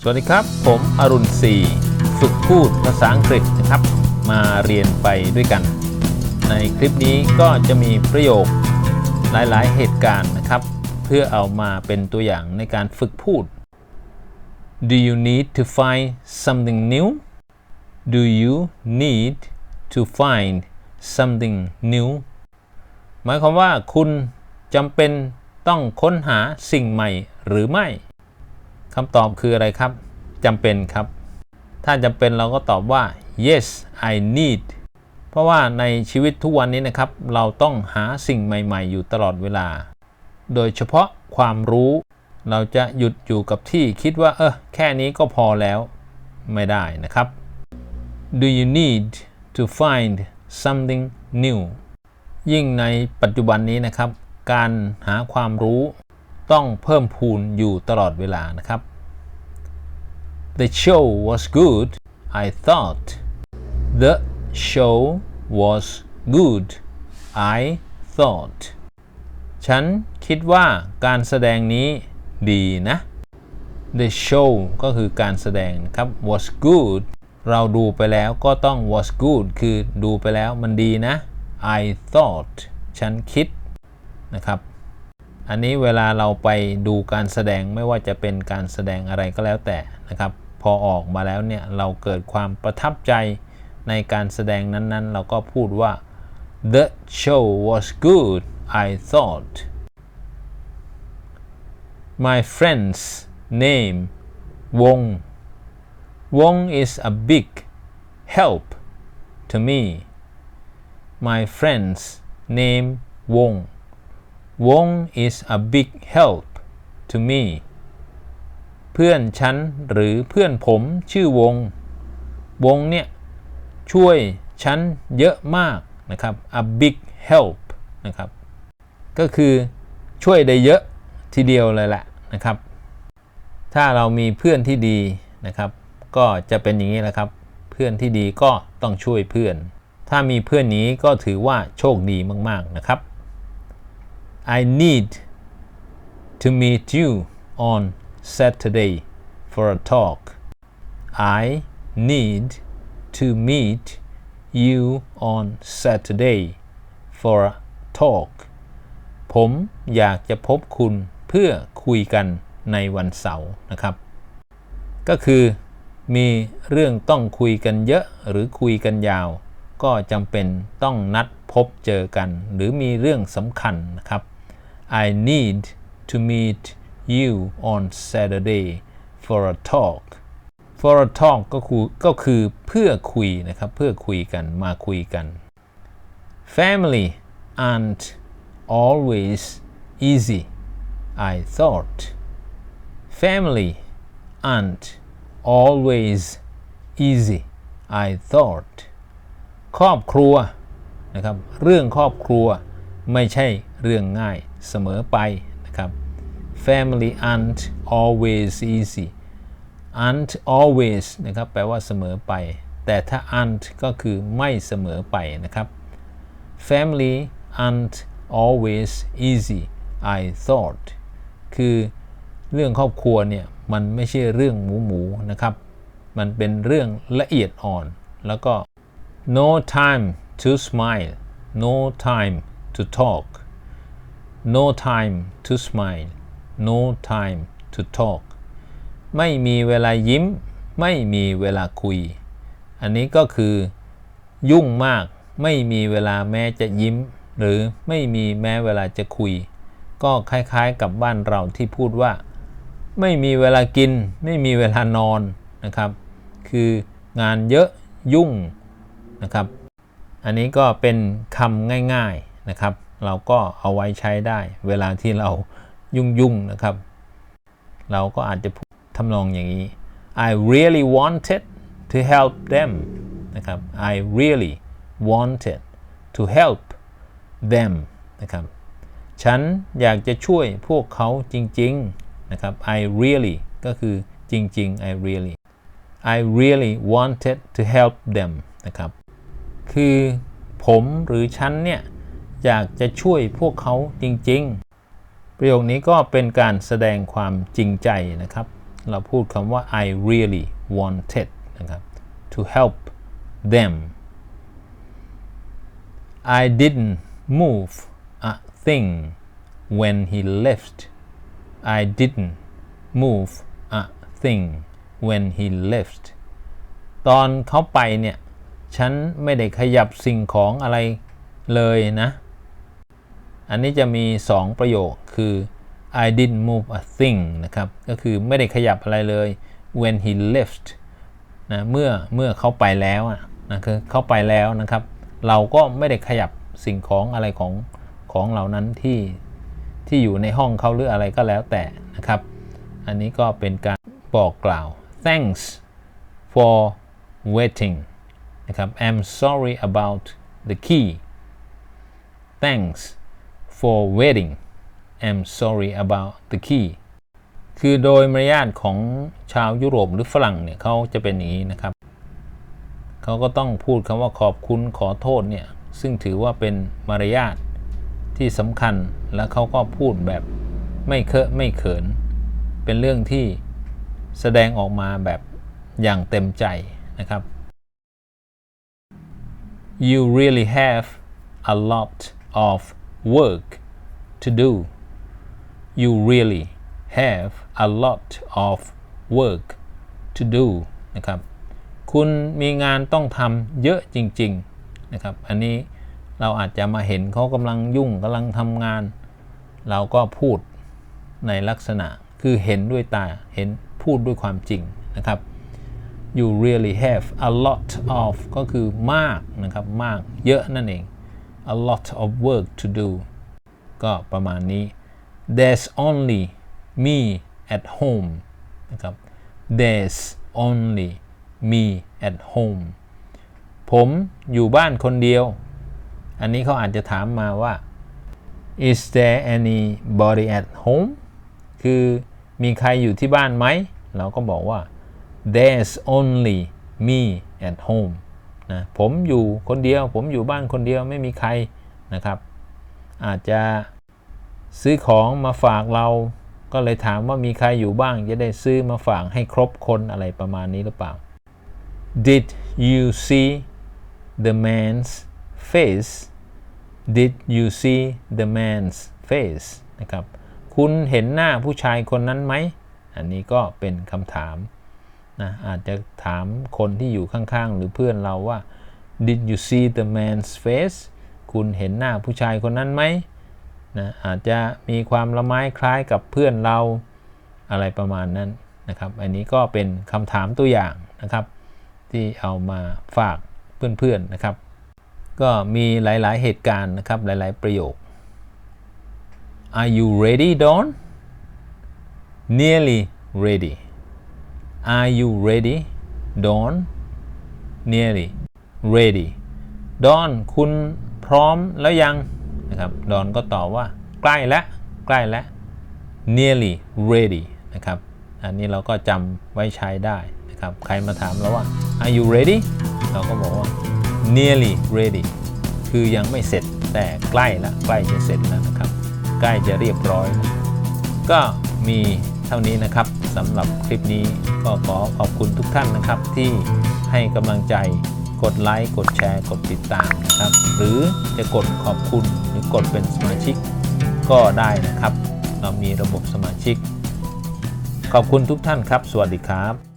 สวัสดีครับ ผมอรุณศรีฝึกพูดภาษาอังกฤษนะครับ มาเรียนไปด้วยกัน ในคลิปนี้ก็จะมีประโยคหลายๆ เหตุการณ์นะครับ เพื่อเอามาเป็นตัวอย่างในการฝึกพูด Do you need to find something new Do you need to find something new หมายความว่าคุณจำเป็นต้องค้นหาสิ่งใหม่หรือไม่ คำตอบคืออะไรครับจำเป็นครับ ถ้าจำเป็นเราก็ตอบว่า yes I need เพราะว่าในชีวิตทุกวันนี้นะครับ เราต้องหาสิ่งใหม่ ๆ อยู่ตลอดเวลา โดยเฉพาะความรู้ เราจะหยุดอยู่กับที่คิดว่า เออแค่นี้ก็พอแล้ว ไม่ได้นะครับ Do you need to find something new ยิ่งในปัจจุบันนี้นะครับ การหาความรู้ ต้องเพิ่มพูนอยู่ตลอดเวลานะครับ The show was good I thought The show was good I thought ฉันคิดว่าการแสดงนี้ดีนะ The show ก็คือการแสดงนะครับ was good เราดูไปแล้วก็ต้อง was good คือดูไปแล้วมันดีนะ I thought ฉันคิดนะครับ อันนี้เวลาเราไปดูการแสดงไม่ว่าจะเป็นการแสดงอะไรก็แล้วแต่นะครับ พอออกมาแล้วเนี่ยเราเกิดความประทับใจในการแสดงนั้นๆ เราก็พูดว่า the show was good I thought my friend's name วง วง is a big help to me my friend's name วง วง is a big help to me เพื่อนฉันหรือเพื่อนผมชื่อวง วงเนี่ย ช่วยฉันเยอะมากนะครับ a big help นะครับ ก็คือช่วยได้เยอะทีเดียวเลยแหละนะครับ ถ้าเรามีเพื่อนที่ดีนะครับ ก็จะเป็นอย่างนี้แหละครับ เพื่อนที่ดีก็ต้องช่วยเพื่อน ถ้ามีเพื่อนนี้ก็ถือว่าโชคดีมาก ๆนะครับ I need to meet you on Saturday for a talk. I need to meet you on Saturday for a talk. ผมอยากจะพบคุณเพื่อคุยกันในวันเสาร์นะครับ ก็คือมีเรื่องต้องคุยกันเยอะหรือคุยกันยาว ก็จำเป็นต้องนัดพบเจอกัน หรือมีเรื่องสำคัญนะครับ I need to meet you on Saturday for a talk for a talk ก็คือก็คือเพื่อคุยนะครับ เพื่อคุยกันมาคุยกัน family aren't always easy I thought family aren't always easy I thought ครอบครัวนะครับ เรื่องครอบครัวไม่ใช่เรื่องง่าย เสมอไปนะครับ family aren't always easy aren't always นะครับแปลว่าเสมอไป แต่ถ้า aren't ก็คือไม่เสมอไปนะครับ family aren't always easy I thought คือเรื่องครอบครัวเนี่ยมันไม่ใช่เรื่องหมูหมูนะครับ มันเป็นเรื่องละเอียดอ่อน แล้วก็ no time to smile no time to talk no time to smile no time to talk ไม่มีเวลายิ้ม ไม่มีเวลาคุย อันนี้ก็คือยุ่งมากไม่มีเวลาแม้จะยิ้ม หรือไม่มีแม้เวลาจะคุย ก็คล้ายๆกับบ้านเราที่พูดว่า ไม่มีเวลากิน ไม่มีเวลานอนนะครับ คืองานเยอะยุ่งนะครับ อันนี้ก็เป็นคำง่ายๆนะครับ เราก็เอาไว้ใช้ได้ เวลาที่เรายุ่งๆนะครับ เราก็อาจจะพูดทำนองอย่างนี้ I really wanted to help them นะครับ I really wanted to help them นะครับฉันอยากจะช่วยพวกเขาจริง ๆ นะครับ I really ก็คือจริง ๆ I really I really wanted to help them นะครับ คือผมหรือฉันเนี่ย อยากจะช่วยพวกเขาจริง ๆ ประโยคนี้ก็เป็นการแสดงความจริงใจนะครับ เราพูดคำว่า I really wanted นะครับ to help them I didn't move a thing when he left I didn't move a thing when he left ตอนเขาไปเนี่ย ฉันไม่ได้ขยับสิ่งของอะไรเลยนะ อันนี้จะมี 2 ประโยคคือ I didn't move a thing นะครับ ก็คือไม่ได้ขยับอะไรเลย when he left นะเมื่อเมื่อเขาไปแล้วอะนะคือเขาไปแล้วนะครับ เราก็ไม่ได้ขยับสิ่งของอะไรของของเหล่านั้นที่ที่อยู่ในห้องเขาหรืออะไรก็แล้วแต่นะครับ อันนี้ก็เป็นการบอกกล่าว thanks for waiting นะครับ I'm sorry about the key thanks for waiting I'm sorry about the key คือโดยมารยาทของชาวยุโรปหรือฝรั่งเนี่ยเขาจะเป็นอย่างนี้นะครับ เขาก็ต้องพูดคำว่าขอบคุณขอโทษเนี่ย ซึ่งถือว่าเป็นมารยาทที่สำคัญและเขาก็พูดแบบไม่เคอะไม่เขิน เป็นเรื่องที่แสดงออกมาแบบอย่างเต็มใจนะครับ you really have a lot of work to do you really have a lot of work to do นะครับ คุณมีงานต้องทำเยอะจริง ๆ นะครับ อันนี้เราอาจจะมาเห็นเขากำลังยุ่งกำลังทำงาน เราก็พูดในลักษณะคือเห็นด้วยตา เห็นพูดด้วยความจริงนะครับ you really have a lot of ก็คือมากนะครับ มากเยอะนั่นเอง a lot of work to do ก็ประมาณนี้ there's only me at home นะครับ there's only me at home ผมอยู่บ้านคนเดียว อันนี้เขาอาจจะถามมาว่า is there anybody at home คือมีใครอยู่ที่บ้านไหม เราก็บอกว่า there's only me at home นะผมอยู่คนเดียว ผมอยู่บ้านคนเดียวไม่มีใครนะครับ อาจจะซื้อของมาฝากเราก็เลยถามว่ามีใครอยู่บ้างจะได้ซื้อมาฝากให้ครบคนอะไรประมาณนี้หรือเปล่า Did you see the man's face Did you see the man's face นะครับ คุณเห็นหน้าผู้ชายคนนั้นไหม อันนี้ก็เป็นคำถาม นะอาจจะถามคนที่อยู่ข้างๆ หรือเพื่อนเราว่า Did you see the man's face คุณเห็นหน้าผู้ชายคนนั้นไหมนะอาจจะมีความละไม้คล้ายกับเพื่อนเราอะไรประมาณนั้นนะครับ อันนี้ก็เป็นคำถามตัวอย่างนะครับ ที่เอามาฝากเพื่อนๆนะครับ ก็มีหลายๆเหตุการณ์นะครับหลายๆประโยค Are you ready Don Nearly ready Are you ready Don Nearly ready Don คุณพร้อมแล้วยังนะครับดอนก็ตอบว่า ใกล้แล้วใกล้แล้ว nearly ready นะครับ อันนี้เราก็จำไว้ใช้ได้นะครับ ใครมาถามเราว่า are you ready เราก็บอกว่า nearly ready คือยังไม่เสร็จแต่ใกล้ละใกล้จะเสร็จแล้วนะครับ ใกล้จะเรียบร้อย ก็มีเท่านี้นะครับ สำหรับคลิปนี้ก็ขอขอบคุณทุกท่านนะครับ ที่ให้กำลังใจกดไลค์กดแชร์กดติดตามนะครับ หรือจะกดขอบคุณหรือกดเป็นสมาชิกก็ได้นะครับ เรามีระบบสมาชิก ขอบคุณทุกท่านครับ สวัสดีครับ